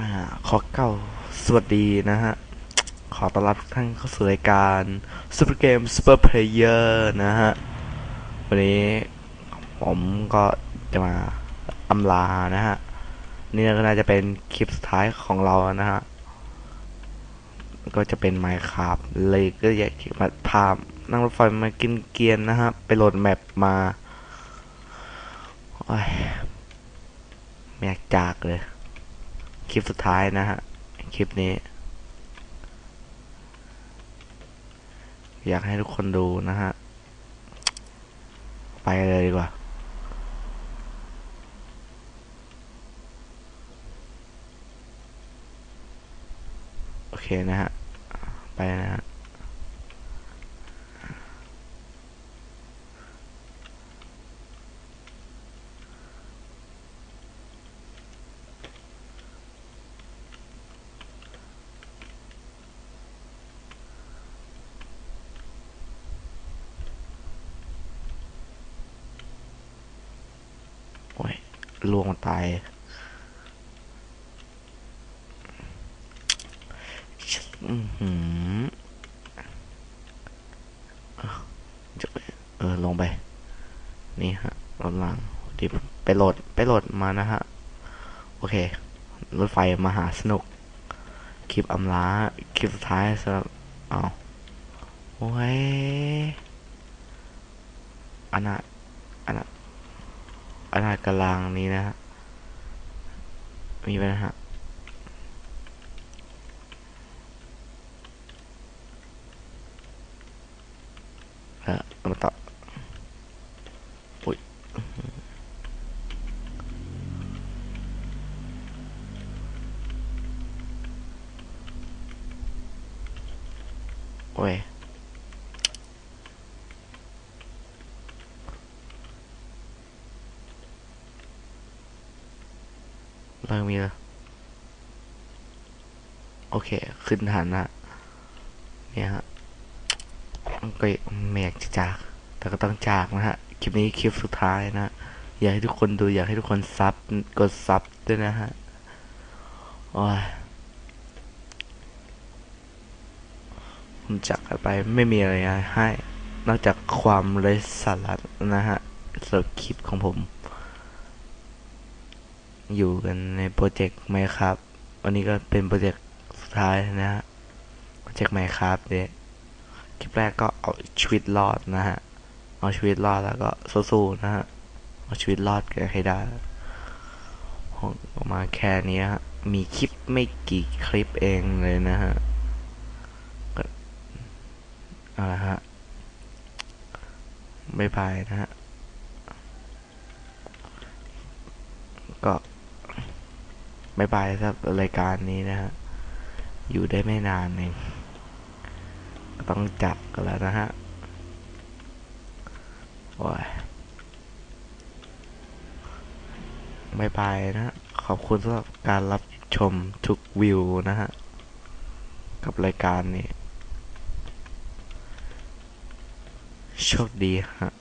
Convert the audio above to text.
อ่า ขอเก้าสวัสดีนะฮะ ขอต้อนรับทุกท่านเข้าสู่รายการ Super Game Super Player นะฮะ วันนี้ผมก็จะมาอำลานะฮะ นี่ก็น่าจะเป็นคลิปสุดท้ายของเรานะฮะ ก็จะเป็น Minecraft เลยก็อยากมาพานั่งรถไฟมากินเกียนนะฮะ ไปโหลดแมปมาโอ้ยไม่อยากจากเลย คลิปสุดท้ายนะฮะ คลิปนี้ อยากให้ทุกคนดูนะฮะ ไปเลยดีกว่าโอเคนะฮะ ไปนะฮะ โอ้ย ลวงตายอืออจะเออ ลงไป นี่ฮะ รถล่างดิไปโหลด ไปโหลดมานะฮะ โอเค รถไฟมาหาสนุก คลิปอำลา คลิปสุดท้ายสำหรับเอาโอ้ยอันน่ะอันน่ะ อนาตกลางนี้นะฮะ มีไหมนะฮะเออมาต่ออุ้ยโอ้ย เริ่มมีแล้วโอเค ขึ้นฐานนะเนี่ยฮะก็ไม่อยากจะจาก แต่ก็ต้องจากนะฮะ คลิปนี้คลิปสุดท้ายนะ อยากให้ทุกคนดูอยากให้ทุกคนซับกดซับด้วยนะฮะโอ้ยผมจากกันไปไม่มีอะไรให้ นอกจากความไร้สาระนะฮะสำหรับคลิปของผม อยู่กันในโปรเจกต์ไหมครับวันนี้ก็เป็นโปรเจกต์สุดท้ายนะฮะ โปรเจกต์ไหมครับเนี่ยคลิปแรกก็เอาชีวิตรอดนะฮะ เอาชีวิตรอดแล้วก็สู้ๆนะฮะ เอาชีวิตรอดกันให้ได้ผมออกมาแค่นี้ฮะ มีคลิปไม่กี่คลิปเองเลยนะฮะ ก็เอาละฮะบ๊ายบายนะฮะ ก็ บายบายครับรายการนี้นะฮะ อยู่ได้ไม่นานเองต้องจับกันแล้วนะฮะ โอ้ยบายบายนะ ขอบคุณสำหรับการรับชมทุกวิวนะฮะ กับรายการนี้ โชคดีฮะ